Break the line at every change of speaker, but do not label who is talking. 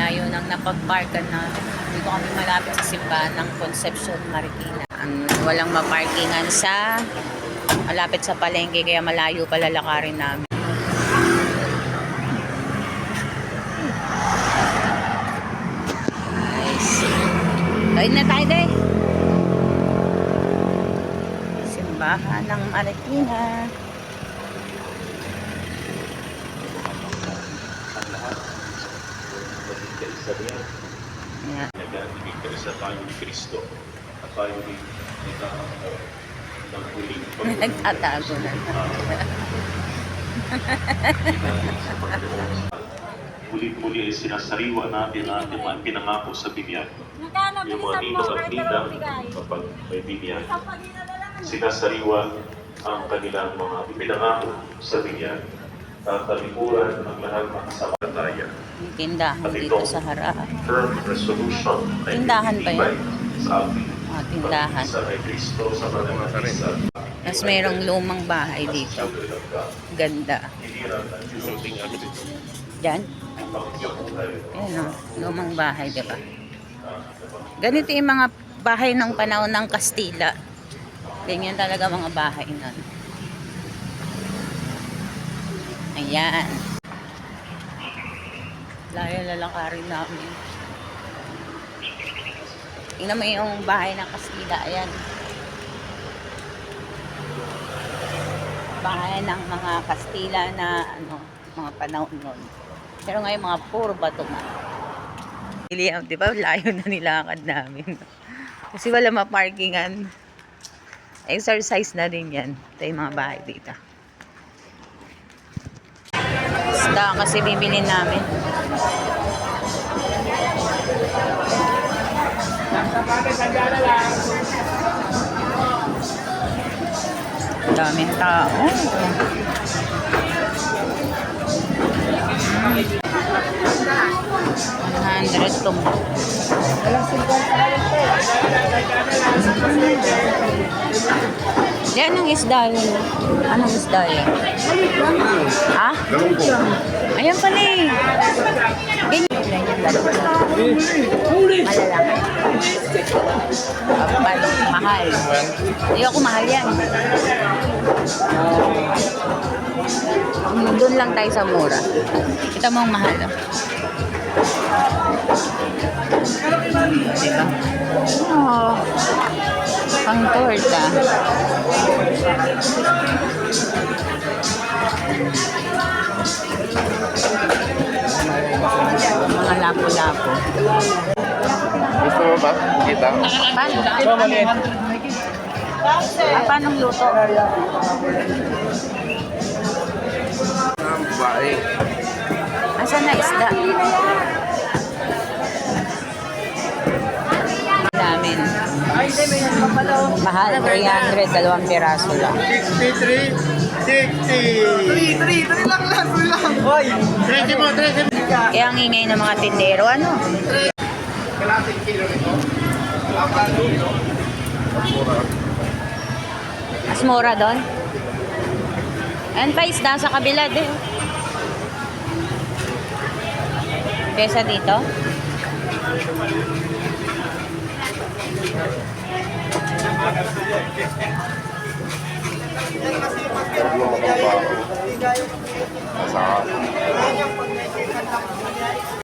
layo ng napagparkan na dito kami malapit sa simbahan ng Concepcion Marikina. Ang walang maparkingan sa malapit sa palengke kaya malayo pala lakarin namin. Nice. Kain na tayo day. Simbahan ng Marikina. Ayan.
Nagkakikita sa tayo ni Kristo at tayo rin nagkakaroon ng huling pagkakas
Nagtatago na.
sa Panginoon. Muli-muli ay sinasariwa natin ang ating mga pinangako sa binyan.
Magkano
Yung mga dito at
bigay?
kapag may
Sa lang.
sinasariwa ang kanilang mga pinangako sa binyan. Tatalikuran ang lahat ng kasabataya.
May tindahan dito sa harap. Tindahan ba yun? Mga tindahan. Tapos mayroong lumang bahay dito. Ganda. Diyan. Ayan o, lumang bahay, di ba? Ganito yung mga bahay ng panahon ng Kastila. Ganyan talaga mga bahay nun. Ayan. Layo lalakarin namin. Tingnan mo yung bahay ng Kastila. Ayan. Bahay ng mga Kastila na ano, mga panahon nun. Pero ngayon mga puro bato na. Iliam, di ba? Layo na nilakad namin. Kasi wala maparkingan. Exercise na din yan. Ito yung mga bahay dito. Isda kasi bibili namin. Daming tao. One hundred to. Di, anong isda yun? Anong isda yun? Ha? Ayan pala eh. Ganyan. Malalaki. Kapal, mahal. Mahal yan. Doon lang tayo sa mura. Kita mo ang mahal. oh. Diba? Oh, pang torta. Mga lapo-lapo.
Gusto mo ba? Kita?
Paano? Ah, paano luto?
Ang babae.
Asan na isda? Mahal, 300, dalawang piraso lang.
63, 60. 3, 3, 3 lang lang, 3 lang. Hoy! 30 mo, 30 mo.
Kaya ang ingay ng mga tindero, ano?
Kalating kilo nito.
Mas mura doon. Ayan pa isda sa kabila din. Kesa dito.
Pero mo ang bago. Nasa